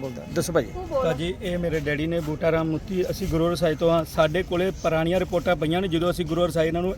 ਬੋਲਦਾ। ਦੱਸੋ ਭਾਜੀ। ਭਾਜੀ ਇਹ ਮੇਰੇ ਡੈਡੀ ਨੇ ਬੂਟਾ ਰਾਮ ਮੁੱਤੀ ਅਸੀਂ ਗੁਰੂ ਰਸਾਈ ਤੋਂ ਹਾਂ। ਸਾਡੇ ਕੋਲੇ ਪੁਰਾਣੀਆਂ ਰਿਪੋਰਟਾਂ ਪਈਆਂ ਨੇ ਜਦੋਂ ਅਸੀਂ ਗੁਰੂ ਰਸਾਈ ਇਹਨਾਂ ਨੂੰ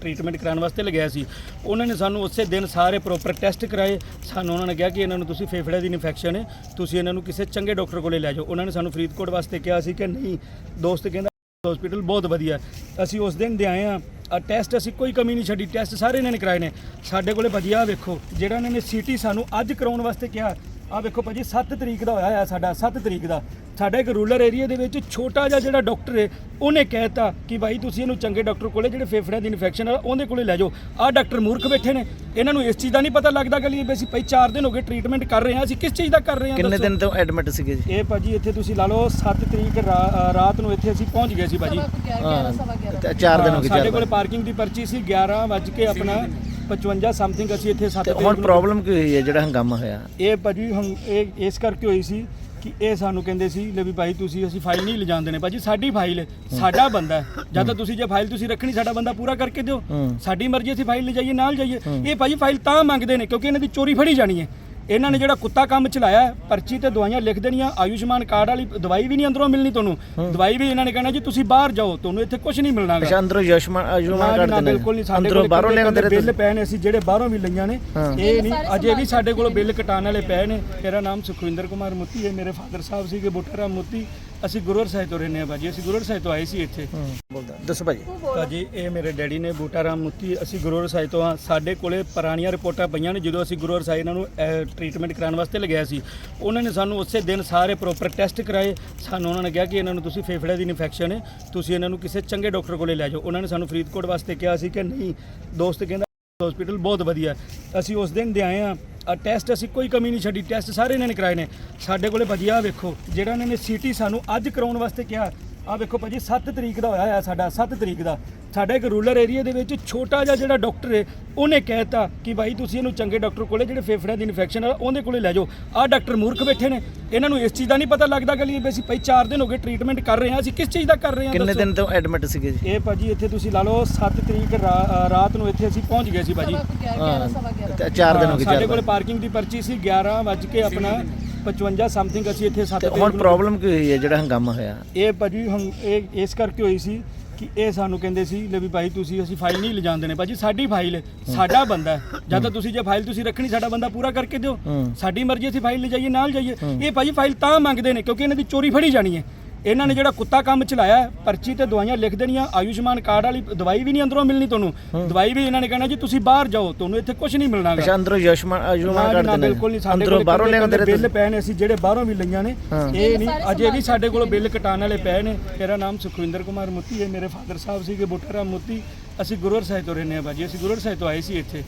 ਟ੍ਰੀਟਮੈਂਟ ਕਰਾਉਣ ਵਾਸਤੇ ਲਗਾਇਆ ਸੀ। ਉਹਨਾਂ ਨੇ ਸਾਨੂੰ ਉਸੇ ਦਿਨ ਸਾਰੇ ਪ੍ਰੋਪਰ ਟੈਸਟ ਕਰਾਏ। ਸਾਨੂੰ ਉਹਨਾਂ ਨੇ ਕਿਹਾ ਕਿ ਇਹਨਾਂ ਨੂੰ ਤੁਸੀਂ ਫੇਫੜੇ ਦੀ ਇਨਫੈਕਸ਼ਨ ਹੈ ਤੁਸੀਂ ਇਹਨਾਂ ਨੂੰ ਕਿਸੇ ਚੰਗੇ ਡਾਕਟਰ ਕੋਲੇ ਲੈ ਜਾਓ। ਉਹਨਾਂ ਨੇ ਸਾਨੂੰ ਫਰੀਦਕੋਟ ਵਾਸਤੇ ਕਿਹਾ ਸੀ ਕਿ ਨਹੀਂ ਦੋਸਤ ਕਹਿੰਦਾ ਹਸਪੀਟਲ ਬਹੁਤ ਵਧੀਆ। ਅਸੀਂ ਉਸ ਦਿਨ ਦੇ ਆਏ ਆ ਆ ਟੈਸਟ ਅਸੀਂ ਕੋਈ ਕਮੀ ਨਹੀਂ ਛੱਡੀ। ਟੈਸਟ ਸਾਰੇ ਇਹਨਾਂ ਨੇ ਕਰਾਏ ਨੇ। ਸਾਡੇ ਕੋਲੇ ਆਹ ਵੇਖੋ ਜਿਹੜਾ ਇਹਨਾਂ ਨੇ ਸੀਟੀ ਸਾਨੂੰ ਅੱਜ ਕਰਾਉਣ ਵਾਸਤੇ ਕਿਹਾ ਆ ਵੇਖੋ ਭਾਜੀ 7 ਤਰੀਕ ਦਾ ਹੋਇਆ ਹੈ ਸਾਡਾ 7 ਤਰੀਕ ਦਾ। ਸਾਡਾ ਇੱਕ ਰੂਰਲ ਏਰੀਆ ਦੇ ਵਿੱਚ ਛੋਟਾ ਜਿਹਾ ਜਿਹੜਾ ਡਾਕਟਰ ਹੈ ਉਹਨੇ ਕਹਿਤਾ ਕਿ ਭਾਈ ਤੁਸੀਂ ਇਹਨੂੰ ਚੰਗੇ ਡਾਕਟਰ ਕੋਲੇ ਜਿਹੜੇ ਫੇਫੜਿਆਂ ਦੀ ਇਨਫੈਕਸ਼ਨ ਆ ਉਹਦੇ ਕੋਲੇ ਲੈ ਜਾਓ। ਆਹ ਡਾਕਟਰ ਮੂਰਖ ਬੈਠੇ ਨੇ। ਇਹਨਾਂ ਨੂੰ ਇਸ ਚੀਜ਼ ਦਾ ਨਹੀਂ ਪਤਾ ਲੱਗਦਾ ਕਿ ਲਈ ਅਸੀਂ ਭਾਈ 4 ਦਿਨ ਹੋ ਗਏ ਟ੍ਰੀਟਮੈਂਟ ਕਰ ਰਹੇ ਹਾਂ ਅਸੀਂ ਕਿਸ ਚੀਜ਼ ਦਾ ਕਰ ਰਹੇ ਹਾਂ ਕਿੰਨੇ? ਦਿਨ ਤੋਂ ਐਡਮਿਟ ਸੀਗੇ ਜੀ? ਇਹ ਭਾਜੀ ਇੱਥੇ ਤੁਸੀਂ ਲਾ ਲਓ 7 ਤਰੀਕ ਰਾਤ ਨੂੰ ਇੱਥੇ ਅਸੀਂ ਪਹੁੰਚ ਗਏ ਸੀ ਭਾਜੀ। ਤੇ ਚਾਰ ਦਿਨ ਹੋ ਗਏ ਸਾਡੇ ਕੋਲ। ਪਾਰਕਿੰਗ ਦੀ ਪਰਚੀ ਸੀ 11 ਵੱਜ ਕੇ ਆਪਣਾ 55 ਸਮਥਿੰਗ ਅਸੀਂ ਇੱਥੇ 7 ਤੇ ਹੁਣ ਪ੍ਰੋਬਲਮ ਕੀ ਹੋਈ ਹੈ? ਜਿਹੜਾ ਹੰਗਾਮਾ ਹੋਇਆ? ਇਹ ਭਾਜੀ ਹੁਣ ਇਹ ਇਸ ਕਰਕੇ ਹੋਈ ਸੀ ਕਿ ਇਹ ਸਾਨੂੰ ਕਹਿੰਦੇ ਸੀ ਲੈ ਵੀ ਭਾਈ ਤੁਸੀਂ ਅਸੀਂ ਫਾਈਲ ਨਹੀਂ ਲਿਜਾਣ ਦੇਣੇ। ਭਾਜੀ ਸਾਡੀ ਫਾਈਲ ਹੈ ਸਾਡਾ ਬੰਦਾ ਹੈ। ਜਾਂ ਤਾਂ ਤੁਸੀਂ ਜੇ ਫਾਈਲ ਤੁਸੀਂ ਰੱਖਣੀ ਸਾਡਾ ਬੰਦਾ ਪੂਰਾ ਕਰਕੇ ਦਿਓ। ਹੂੰ। ਸਾਡੀ ਮਰਜ਼ੀ ਅਸੀਂ ਫਾਈਲ ਲਿਜਾਈਏ ਨਾਲ ਜਾਈਏ। ਇਹ ਭਾਜੀ ਫਾਈਲ ਤਾਂ ਮੰਗਦੇ ਨੇ ਕਿਉਂਕਿ ਇਹਨਾਂ ਦੀ ਚੋਰੀ ਫੜੀ ਜਾਣੀ ਹੈ। ਇਹਨਾਂ ਨੇ ਜਿਹੜਾ ਕੁੱਤਾ ਕੰਮ ਚਲਾਇਆ ਪਰਚੀ ਤੇ ਦਵਾਈਆਂ ਲਿਖ ਦੇਣੀਆਂ ਆਯੁਸ਼ਮਾਨ ਕਾਰਡ ਵਾਲੀ ਦਵਾਈ ਵੀ ਨਹੀਂ ਅੰਦਰੋਂ ਮਿਲਣੀ ਤੁਹਾਨੂੰ। ਦਵਾਈ ਵੀ ਇਹਨਾਂ ਨੇ ਕਹਿਣਾ ਜੀ ਤੁਸੀਂ ਬਾਹਰ ਜਾਓ ਤੁਹਾਨੂੰ ਇੱਥੇ ਕੁਝ ਨਹੀਂ ਮਿਲਣਾ। ਅੱਛਾ ਅੰਦਰੋਂ ਯਸ਼ਮਾ ਨਾ ਅਯੁਸ਼ਮਾਨ ਜੀ, ਕਾਰਡ ਨਾ, ਦੇ ਬਿਲਕੁਲ ਨਹੀਂ ਸਾਡੇ ਅੰਦਰੋਂ ਕੋਲ ਬਾਹਰੋਂ ਲੈਂਦੇ ਰਹੇ ਬਿੱਲ ਪਏ ਨੇ ਅਸੀਂ ਜਿਹੜੇ ਬਾਹਰੋਂ ਵੀ ਲਈਆਂ ਨੇ। ਇਹ ਨਹੀਂ ਅਜੇ ਵੀ ਸਾਡੇ ਕੋਲ ਬਿੱਲ ਕਟਾਉਣ ਵਾਲੇ ਪਏ ਨੇ। ਮੇਰਾ ਨਾਮ ਸੁਖਵਿੰਦਰ ਕੁਮਾਰ ਮੁੱਤੀ ਹੈ ਮੇਰੇ ਫਾਦਰ ਸਾਹਿਬ ਸੀਗੇ ਬੁੱਟਰਾ ਮੁੱਤੀ। ਅਸੀਂ ਗੁਰੂਰ ਸਾਹਿਬ ਤੋਂ ਰਹਿੰਦੇ ਹਾਂ ਭਾਜੀ ਅਸੀਂ ਗੁਰੂਰ ਸਾਹਿਬ ਤੋਂ ਆਏ ਸੀ ਇੱਥੇ। ਬੋਲਦਾ। ਦੱਸੋ ਭਾਜੀ। ਭਾਜੀ ਇਹ ਮੇਰੇ ਡੈਡੀ ਨੇ ਬੂਟਾ ਰਾਮ ਮੁੱਤੀ ਅਸੀਂ ਗੁਰੂ ਰਸਾਈ ਤੋਂ ਹਾਂ। ਸਾਡੇ ਕੋਲੇ ਪੁਰਾਣੀਆਂ ਰਿਪੋਰਟਾਂ ਪਈਆਂ ਨੇ ਜਦੋਂ ਅਸੀਂ ਗੁਰੂ ਰਸਾਈ ਇਹਨਾਂ ਨੂੰ ਟ੍ਰੀਟਮੈਂਟ ਕਰਾਉਣ ਵਾਸਤੇ ਲਗਾਇਆ ਸੀ। ਉਹਨਾਂ ਨੇ ਸਾਨੂੰ ਉਸੇ ਦਿਨ ਸਾਰੇ ਪ੍ਰੋਪਰ ਟੈਸਟ ਕਰਾਏ। ਸਾਨੂੰ ਉਹਨਾਂ ਨੇ ਕਿਹਾ ਕਿ ਇਹਨਾਂ ਨੂੰ ਤੁਸੀਂ ਫੇਫੜੇ ਦੀ ਇਨਫੈਕਸ਼ਨ ਹੈ ਤੁਸੀਂ ਇਹਨਾਂ ਨੂੰ ਕਿਸੇ ਚੰਗੇ ਡਾਕਟਰ ਕੋਲੇ ਲੈ ਜਾਓ। ਉਹਨਾਂ ਨੇ ਸਾਨੂੰ ਫਰੀਦਕੋਟ ਵਾਸਤੇ ਕਿਹਾ ਸੀ ਕਿ ਨਹੀਂ ਦੋਸਤ ਕਹਿੰਦਾ ਹਸਪੀਟਲ ਬਹੁਤ ਵਧੀਆ। ਅਸੀਂ ਉਸ ਦਿਨ ਦੇ ਆਏ ਆ ਆ ਟੈਸਟ ਅਸੀਂ ਕੋਈ ਕਮੀ ਨਹੀਂ ਛੱਡੀ। ਟੈਸਟ ਸਾਰੇ ਇਹਨਾਂ ਨੇ ਕਰਾਏ ਨੇ। ਸਾਡੇ ਕੋਲੇ ਆਹ ਵੇਖੋ ਜਿਹੜਾ ਇਹਨਾਂ ਨੇ ਸੀਟੀ ਸਾਨੂੰ ਅੱਜ ਕਰਾਉਣ ਵਾਸਤੇ ਕਿਹਾ ਆ ਵੇਖੋ ਭਾਜੀ 7 ਤਰੀਕ ਦਾ ਹੋਇਆ ਹੈ ਸਾਡਾ 7 ਤਰੀਕ ਦਾ। ਸਾਡਾ ਇੱਕ ਰੂਰਲ ਏਰੀਆ ਦੇ ਵਿੱਚ ਛੋਟਾ ਜਿਹਾ ਜਿਹੜਾ ਡਾਕਟਰ ਹੈ ਉਹਨੇ ਕਹਿਤਾ ਕਿ ਭਾਈ ਤੁਸੀਂ ਇਹਨੂੰ ਚੰਗੇ ਡਾਕਟਰ ਕੋਲੇ ਜਿਹੜੇ ਫੇਫੜਿਆਂ ਦੀ ਇਨਫੈਕਸ਼ਨ ਆ ਉਹਦੇ ਕੋਲੇ ਲੈ ਜਾਓ। ਆਹ ਡਾਕਟਰ ਮੂਰਖ ਬੈਠੇ ਨੇ। ਇਹਨਾਂ ਨੂੰ ਇਸ ਚੀਜ਼ ਦਾ ਨਹੀਂ ਪਤਾ ਲੱਗਦਾ ਕਿ ਲਈ ਅਸੀਂ ਭਾਈ 4 ਦਿਨ ਹੋ ਗਏ ਟ੍ਰੀਟਮੈਂਟ ਕਰ ਰਹੇ ਹਾਂ ਅਸੀਂ ਕਿਸ ਚੀਜ਼ ਦਾ ਕਰ ਰਹੇ ਹਾਂ ਕਿੰਨੇ? ਦਿਨ ਤੋਂ ਐਡਮਿਟ ਸੀਗੇ ਜੀ? ਇਹ ਭਾਜੀ ਇੱਥੇ ਤੁਸੀਂ ਲਾ ਲਓ 7 ਤਰੀਕ ਰਾਤ ਨੂੰ ਇੱਥੇ ਅਸੀਂ ਪਹੁੰਚ ਗਏ ਸੀ ਭਾਜੀ। ਤੇ ਚਾਰ ਦਿਨ ਹੋ ਗਏ ਸਾਡੇ ਕੋਲ। ਪਾਰਕਿੰਗ ਦੀ ਪਰਚੀ ਸੀ 11 ਵੱਜ ਕੇ ਆਪਣਾ 55 ਸਮਥਿੰਗ ਅਸੀਂ ਇੱਥੇ 7 ਤੇ ਹੁਣ ਪ੍ਰੋਬਲਮ ਕੀ ਹੋਈ ਹੈ ਜਿਹੜਾ ਹੰਗਾਮਾ ਹੋਇਆ? ਇਹ ਭਾਜੀ ਹੁਣ ਇਹ ਇਸ ਕਰਕੇ ਹੋਈ ਸੀ ਕਿ ਇਹ ਸਾਨੂੰ ਕਹਿੰਦੇ ਸੀ ਲੈ ਵੀ ਭਾਈ ਤੁਸੀਂ ਅਸੀਂ ਫਾਈਲ ਨਹੀਂ ਲਿਜਾਣ ਦੇਣੇ। ਭਾਜੀ ਸਾਡੀ ਫਾਈਲ ਹੈ। ਸਾਡਾ ਬੰਦਾ ਹੈ। ਜਾਂ ਤਾਂ ਤੁਸੀਂ ਜੇ ਫਾਈਲ ਤੁਸੀਂ ਰੱਖਣੀ ਸਾਡਾ ਬੰਦਾ ਪੂਰਾ ਕਰਕੇ ਦਿਓ। ਹੂੰ। ਸਾਡੀ ਮਰਜ਼ੀ ਅਸੀਂ ਫਾਈਲ ਲਿਜਾਈਏ ਨਾਲ ਜਾਈਏ। ਇਹ ਭਾਜੀ ਫਾਈਲ ਤਾਂ ਮੰਗਦੇ ਨੇ ਕਿਉਂਕਿ ਇਹਨਾਂ ਦੀ ਚੋਰੀ ਫੜੀ ਜਾਣੀ ਹੈ। ਇਹਨਾਂ ਨੇ ਜਿਹੜਾ ਕੁੱਤਾ ਕੰਮ ਚਲਾਇਆ ਹੈ, ਪਰਚੀ ਤੇ ਦਵਾਈਆਂ ਲਿਖ ਦੇਣੀਆਂ ਆਯੁਸ਼ਮਾਨ ਕਾਰਡ ਵਾਲੀ ਦਵਾਈ ਵੀ ਨਹੀਂ ਅੰਦਰੋਂ ਮਿਲਣੀ ਤੁਹਾਨੂੰ। ਦਵਾਈ ਵੀ ਇਹਨਾਂ ਨੇ ਕਹਿਣਾ ਜੀ ਤੁਸੀਂ ਬਾਹਰ ਜਾਓ ਤੁਹਾਨੂੰ ਇੱਥੇ ਕੁਝ ਨਹੀਂ ਮਿਲਣਾ ਗਾ। ਅੱਛਾ ਅੰਦਰੋਂ ਯਸ਼ਮਾ ਨਾ ਅਯੁਸ਼ਮਾਨ ਜੀ, ਕਾਰਡ ਨਾ, ਦੇ ਬਿਲਕੁਲ ਨਹੀਂ ਸਾਡੇ ਅੰਦਰੋਂ ਕੋਲ ਬਾਹਰੋਂ ਲੈਂਦੇ ਰਹੇ ਬਿੱਲ ਪਏ ਨੇ ਅਸੀਂ ਜਿਹੜੇ ਬਾਹਰੋਂ ਵੀ ਲਈਆਂ ਨੇ। ਇਹ ਨਹੀਂ ਅਜੇ ਵੀ ਸਾਡੇ ਕੋਲ ਬਿੱਲ ਕਟਾਉਣ ਵਾਲੇ ਪਏ ਨੇ। ਮੇਰਾ ਨਾਮ ਸੁਖਵਿੰਦਰ ਕੁਮਾਰ ਮੁੱਤੀ ਹੈ ਮੇਰੇ ਫਾਦਰ ਸਾਹਿਬ ਸੀਗੇ ਬੁੱਟਰਾ ਮੁੱਤੀ। ਅਸੀਂ ਗੁਰੂਰ ਸਾਹਿਬ ਤੋਂ ਰਹਿੰਦੇ ਹਾਂ ਭਾਜੀ ਅਸੀਂ ਗੁਰੂਰ ਸਾਹਿਬ ਤੋਂ ਆਏ ਸੀ ਇੱਥੇ।